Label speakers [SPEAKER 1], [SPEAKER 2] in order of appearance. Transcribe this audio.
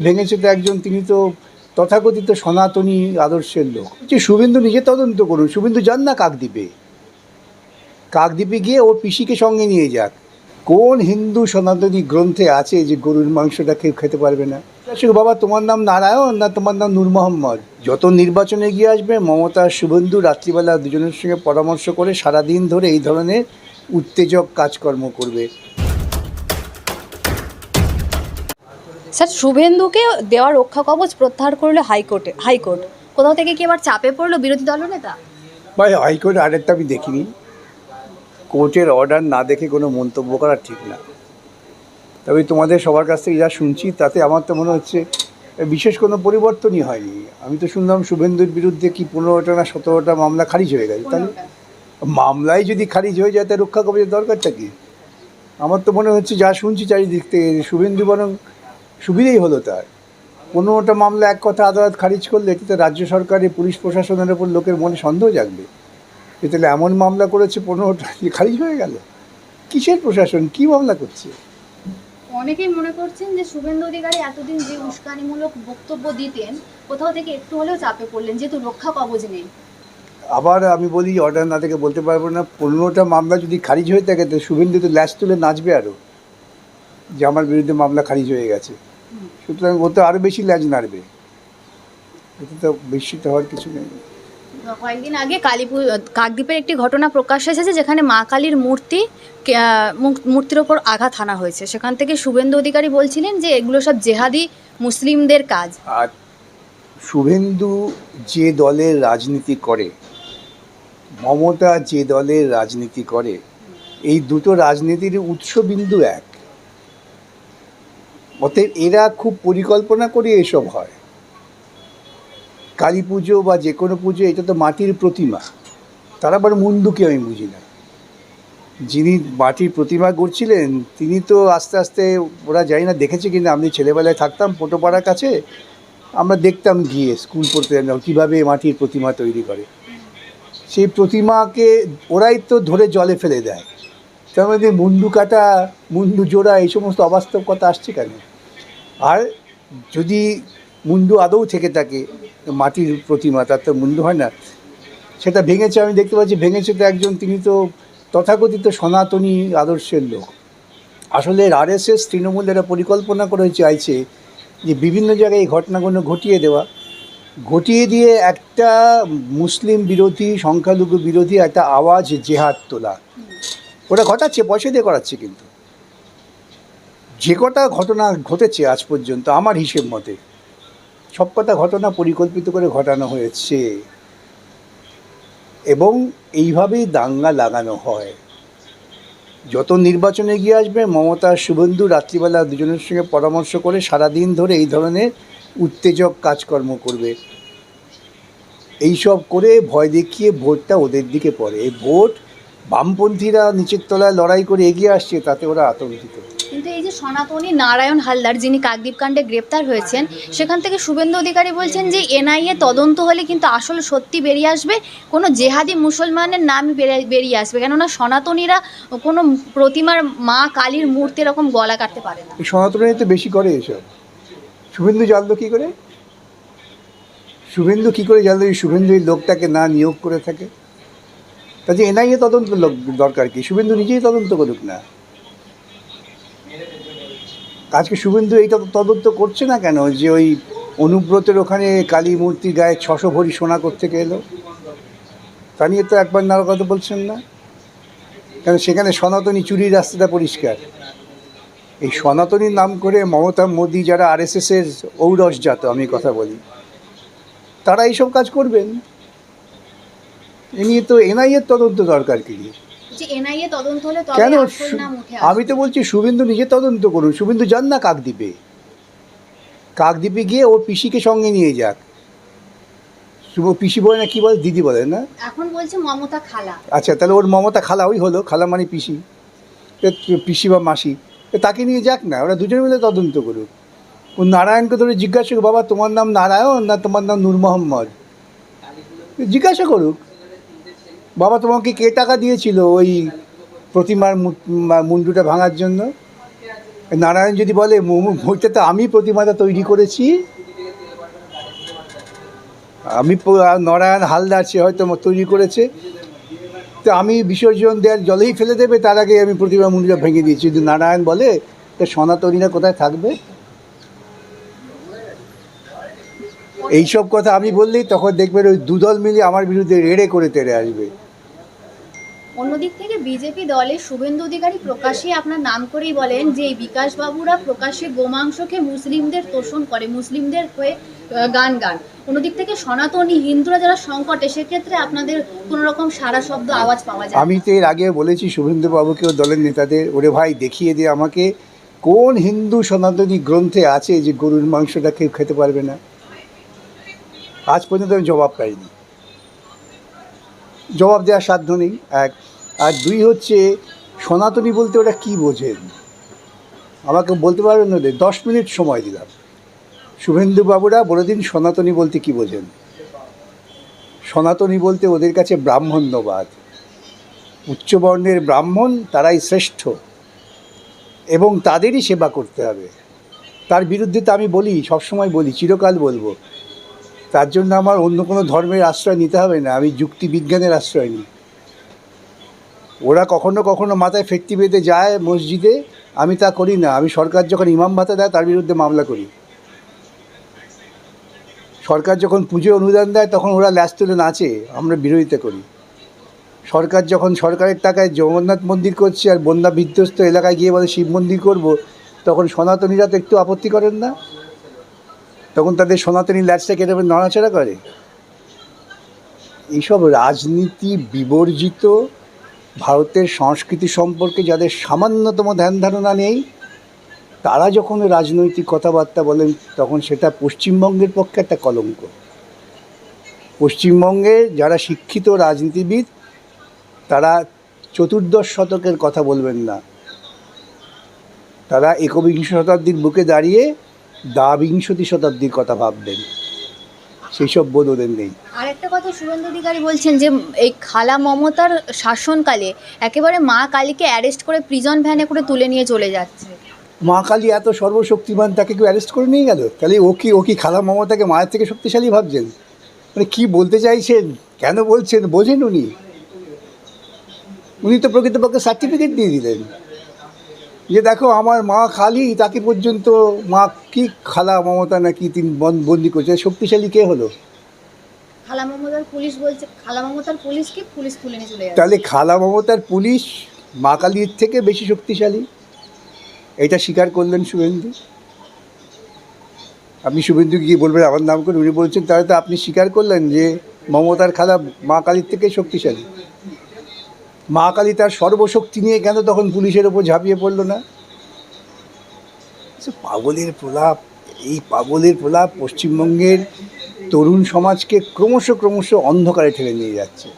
[SPEAKER 1] ভেঙেছে তো একজন, তিনি তো তথাকথিত সনাতনী আদর্শের লোক। যে শুভেন্দু নিজে তদন্ত করুন, শুভেন্দু যান না কাকদ্বীপে কাকদ্বীপে গিয়ে ওর পিসিকে সঙ্গে নিয়ে যাক। কোন হিন্দু সনাতনী গ্রন্থে আছে যে গরুর মাংসটা কেউ খেতে পারবে না? আসলে বাবা, তোমার নাম নারায়ণ না তোমার নাম নূর মোহাম্মদ? যত নির্বাচনে গিয়ে আসবে, মমতা, শুভেন্দু রাত্রিবেলা দুজনের সঙ্গে পরামর্শ করে সারাদিন ধরে এই ধরনের উত্তেজক কাজকর্ম করবে।
[SPEAKER 2] স্যার, শুভেন্দুকে দেওয়া রক্ষা কবচ প্রত্যাহার করল হাইকোর্টে, হাইকোর্ট। কোথাও থেকে কি এবার চাপে পড়ল বিরোধী দলনেতা
[SPEAKER 1] ভাই, হাইকোর্ট আরেকটা আমি দেখিনি। কোর্টের অর্ডার না দেখে কোনো মন্তব্য করা ঠিক না। তবে তোমাদের সবার কাছ থেকে যা শুনছি, তাতে আমার তো মনে হচ্ছে বিশেষ কোনো পরিবর্তনই হয়নি। আমি তো শুনলাম শুভেন্দুর বিরুদ্ধে কি পনেরোটা না সতেরোটা মামলা খারিজ হয়ে গেছে তাহলে মামলায় যদি খারিজ হয়ে যায় তা রক্ষা কবচের দরকারটা কি? আমার তো মনে হচ্ছে যা শুনছি, চারিদিক থেকে শুভেন্দু বরং সুবিধেই হলো তার। পনেরোটা মামলা এক কথা আদালত খারিজ করলে এতে রাজ্য সরকারের পুলিশ প্রশাসনের ওপর লোকের মনে সন্দেহ জাগবে। এ তাহলে এমন মামলা করেছে পনেরোটা যে খারিজ হয়ে গেল। কিসের প্রশাসন? কি মামলা করছে?
[SPEAKER 2] অনেকেই মনে করছেন যে শুভেন্দু অধিকারী এতদিন যে উস্কানিমূলক বক্তব্য দিতেন কোথাও থেকে একটু হলেও চাপে পড়লেন যেহেতু রক্ষা কবচ নেই।
[SPEAKER 1] আবার আমি বলি অর্ডার না থেকে বলতে পারব না পনেরোটা মামলা যদি খারিজ হয়ে থাকে তো শুভেন্দু তো ল্যাস তুলে নাচবে আরও যে আমার বিরুদ্ধে মামলা খারিজ হয়ে গেছে। সুতরাং ও তো আরও বেশি ল্যাজ নাড়বে। এতে তো বিস্মিত হওয়ার কিছু নেই।
[SPEAKER 2] কয়েকদিন আগে কালীপুর কাকদ্বীপের একটি ঘটনা প্রকাশ এসেছে যেখানে মা কালীর মূর্তি মূর্তির ওপর আঘাত হানা হয়েছে। সেখান থেকে শুভেন্দু অধিকারী বলছিলেন যে এগুলো সব জেহাদি মুসলিমদের কাজ।
[SPEAKER 1] আর শুভেন্দু যে দলের রাজনীতি করে মমতা যে দলের রাজনীতি করে এই দুটো রাজনীতির উৎসবিন্দু এক। অতএব এরা খুব পরিকল্পনা করে এসব হয়। কালী পুজো বা যে কোনো পুজো, এটা তো মাটির প্রতিমা। তারা আবার মুন্ডুকে আমি বুঝি না। যিনি মাটির প্রতিমা গড়ছিলেন, তিনি তো আস্তে আস্তে, ওরা জানি না, দেখেছে কিনা, আমি ছেলেবেলায় থাকতাম পোটোপাড়ার কাছে, আমরা দেখতাম গিয়ে স্কুল পড়তে যেতাম কীভাবে মাটির প্রতিমা তৈরি করে। সেই প্রতিমাকে ওরাই তো ধরে জলে ফেলে দেয়। তার মধ্যে মুন্ডু কাটা মুন্ডু জোড়া এই সমস্ত অবাস্তব কথা আসছে কেন? আর যদি মুন্ডু আদৌ থেকে থাকে, মাটির প্রতিমা, তার তো মুন্ডু হয় না, সেটা ভেঙেছে, আমি দেখতে পাচ্ছি ভেঙেছে তো একজন, তিনি তো তথাকথিত সনাতনী আদর্শের লোক। আসলে আরএসএস তৃণমূল এরা পরিকল্পনা করে চাইছে যে বিভিন্ন জায়গায় এই ঘটনাগুলো ঘটিয়ে দেওয়া। ঘটিয়ে দিয়ে একটা মুসলিম বিরোধী, সংখ্যালঘু বিরোধী একটা আওয়াজ জেহাদ তোলা। ওরা ঘটাচ্ছে, পয়সা দিয়ে করাচ্ছে কিন্তু। যে কটা ঘটনা ঘটেছে আজ পর্যন্ত, আমার হিসেব মতে, সব কটা ঘটনা পরিকল্পিত করে ঘটানো হয়েছে। এবং এইভাবেই দাঙ্গা লাগানো হয়। যত নির্বাচনে গিয়ে আসবে, মমতা, শুভেন্দু রাত্রিবেলা দুজনের সঙ্গে পরামর্শ করে সারাদিন ধরে এই ধরনের উত্তেজক কাজকর্ম করবে। এইসব করে ভয় দেখিয়ে ভোটটা ওদের দিকে পড়ে। এই ভোট বামপন্থীরা নিচের তলায় লড়াই করে এগিয়ে আসছে তাতে ওরা আতঙ্কিত।
[SPEAKER 2] কিন্তু এই যে সনাতনী নারায়ণ হালদার যিনি কাকদ্বীপ কাণ্ডে গ্রেপ্তার হয়েছেন সেখান থেকে শুভেন্দু অধিকারী বলছেন যে এনআইএ তদন্ত হলে কিন্তু আসলে সত্যি বেরিয়ে আসবে কোনো জেহাদি মুসলমানের নামই বেরিয়ে- আসবে। কেননা সনাতনীরা কোনো প্রতিমার মা কালীর মূর্তি এরকম গলা কাটতে পারে না।
[SPEAKER 1] সনাতনী তো বেশি করে এসব। শুভেন্দু জানলো কী করে? শুভেন্দু কী করে জানলো এই শুভেন্দু এই লোকটাকে না নিয়োগ করে থাকে? কাজে এনআইএ তদন্ত দরকার কি? শুভেন্দু নিজেই তদন্ত করুক না। আজকে শুভেন্দু এইটা তদন্ত করছে না কেন? যে ওই অনুব্রতের ওখানে কালী মূর্তি গায়ে ছশো ভরি সোনা করতে এলো? তা নিয়ে তো একবার না কথা বলছেন না। কারণ সেখানে সনাতনী চুরির রাস্তাটা পরিষ্কার? এই সনাতনীর নাম করে মমতা মোদি যারা আরএসএসের ঔরসজাত আমি কথা বলি, তারা এইসব কাজ করবেন। এ নিয়ে তো এনআইএর তদন্ত দরকার কি?
[SPEAKER 2] এনআইএ
[SPEAKER 1] কেন আমি তো বলছি শুভেন্দু নিজে তদন্ত করুন। শুভেন্দু যান না কাকদ্বীপে। কাকদ্বীপে গিয়ে ওর পিসিকে সঙ্গে নিয়ে যাক। শুভ পিসি বলে না কি বলে? দিদি বলে না?
[SPEAKER 2] এখন বলছে মমতা খালা।
[SPEAKER 1] আচ্ছা তাহলে ওর মমতা খালা ওই হলো খালা মানে পিসি। পিসি বা মাসি। তাকে নিয়ে যাক না ওরা দুজনে মিলে তদন্ত করুক। ও নারায়ণকে ধরে জিজ্ঞাসা বাবা তোমার নাম নারায়ণ না তোমার নাম নূর মোহাম্মদ? জিজ্ঞাসা করুক। বাবা তোমাকে কে টাকা দিয়েছিল ওই প্রতিমার মুন্ডুটা ভাঙার জন্য? নারায়ণ যদি বলে, "মু- ওইটা তো আমি প্রতিমাটা তৈরি করেছি। আমি নারায়ণ হালদার, সে হয়তো তৈরি করেছে। তো আমি বিসর্জন দেওয়ার জলেই ফেলে দেবে, তার আগে আমি প্রতিমা মন্দিরটা ভেঙে দিয়েছি। যদি নারায়ণ বলে, তো সনাতনীরা কোথায় থাকবে? এইসব কথা আমি বললেই তখন দেখবেন ওই দুদল মিলে আমার বিরুদ্ধে রেড়ে করে তেড়ে আসবে।
[SPEAKER 2] অন্যদিক থেকে বিজেপি দলে শুভেন্দু অধিকারী প্রকাশ্যে আপনার নাম করেই বলেন যে এই বিকাশ বাবুরা প্রকাশ্যে গোমাংসকে মুসলিমদের তোষণ করে, মুসলিমদের হয়ে গান গান। অন্যদিক থেকে সনাতনী হিন্দুরা যারা সংকটে, সেক্ষেত্রে আপনাদের কোনো রকম সারা শব্দ আওয়াজ পাওয়া যায়
[SPEAKER 1] আমি তো এর আগে বলেছি শুভেন্দু বাবুকেও দলের নেতাদের, ওরে ভাই, দেখিয়ে দিয়ে আমাকে, কোন হিন্দু সনাতনী গ্রন্থে আছে যে গরুর মাংসটা কেউ খেতে পারবে না? আজ পর্যন্ত আমি জবাব পাইনি। জবাব দেওয়ার সাধ্য নেই। এক, আর দুই হচ্ছে, সনাতনী বলতে ওরা কি বোঝেন আমাকে বলতে পারবেন না? দশ মিনিট সময় দিলাম। শুভেন্দু বাবুরা বলে দিন সনাতনী বলতে কি বোঝেন? সনাতনী বলতে ওদের কাছে ব্রাহ্মণ্যবাদ। উচ্চবর্ণের ব্রাহ্মণ তারাই শ্রেষ্ঠ, এবং তাদেরই সেবা করতে হবে। তার বিরুদ্ধে তো আমি বলি, সবসময় বলি, চিরকাল বলব। তার জন্য আমার অন্য কোনো ধর্মের আশ্রয় নিতে হবে না, আমি যুক্তি বিজ্ঞানের আশ্রয় নিই। ওরা কখনো কখনো মাথায় ফেটটি বেঁধে যায় মসজিদে, আমি তা করি না, আমি সরকার যখন ইমাম ভাতা দেয় তার বিরুদ্ধে মামলা করি। সরকার যখন পুজো অনুদান দেয় তখন ওরা ল্যাস তুলে নাচে, আমরা বিরোধিতা করি। সরকার যখন সরকারের টাকায় জগন্নাথ মন্দির করছে আর বন্যা বিধ্বস্ত এলাকায় গিয়ে বলে শিব মন্দির করব, তখন সনাতনীরা তো একটু আপত্তি করেন না। তখন তাদের সনাতনী ল্যাচটা কেটে নড়াচড়া করে। এইসব রাজনীতি বিবর্জিত ভারতের সংস্কৃতি সম্পর্কে যাদের সামান্যতম ধ্যান ধারণা নেই, তারা যখন রাজনৈতিক কথাবার্তা বলেন, তখন সেটা পশ্চিমবঙ্গের পক্ষে একটা কলঙ্ক। পশ্চিমবঙ্গে যারা শিক্ষিত রাজনীতিবিদ, তারা চতুর্দশ শতকের কথা বলবেন না। তারা একবিংশ শতাব্দীর বুকে দাঁড়িয়ে দ্বাবিংশতি শতাব্দীর কথা ভাববেন সেই সব বোধ ওদের নেই।
[SPEAKER 2] আর একটা কথা শুভেন্দু অধিকারী বলছেন যে এই খালা মমতার শাসনকালে একেবারে মা কালীকে অ্যারেস্ট করে প্রিজন ভ্যানে করে তুলে নিয়ে চলে যাচ্ছে।
[SPEAKER 1] মা কালী এত সর্বশক্তিমান তাকে কেউ অ্যারেস্ট করে নিয়ে গেল? তাহলে ও কি ও কি খালা মমতাকে মায়ের থেকে শক্তিশালী ভাবছেন? মানে কি বলতে চাইছেন? কেন বলছেন? বোঝেন উনি। উনি তো প্রকৃতপক্ষে সার্টিফিকেট দিয়ে দিলেন। যে দেখো আমার মা খালি তাকে পর্যন্ত মা কি খালা মমতা নাকি তিনি বন- বন্দি করছে? শক্তিশালী কে হলো?
[SPEAKER 2] খালা মমতার পুলিশ বলছে খালা মমতার পুলিশকে পুলিশ তুলে নিয়ে চলে
[SPEAKER 1] তাহলে খালা মমতার পুলিশ মা কালীর থেকে বেশি শক্তিশালী? এটা স্বীকার করলেন শুভেন্দু? আপনি শুভেন্দু গিয়ে বলবেন? আমার নাম করে উনি বলছেন তাহলে তো আপনি স্বীকার করলেন যে মমতার খালা মা কালীর থেকে শক্তিশালী। মা কালী তার সর্বশক্তি নিয়ে কেন তখন পুলিশের ওপর ঝাঁপিয়ে পড়ল না? পাগলের প্রলাপ, এই পাগলের প্রলাপ পশ্চিমবঙ্গের তরুণ সমাজকে ক্রমশ ক্রমশ অন্ধকারে ঠেলে নিয়ে যাচ্ছে।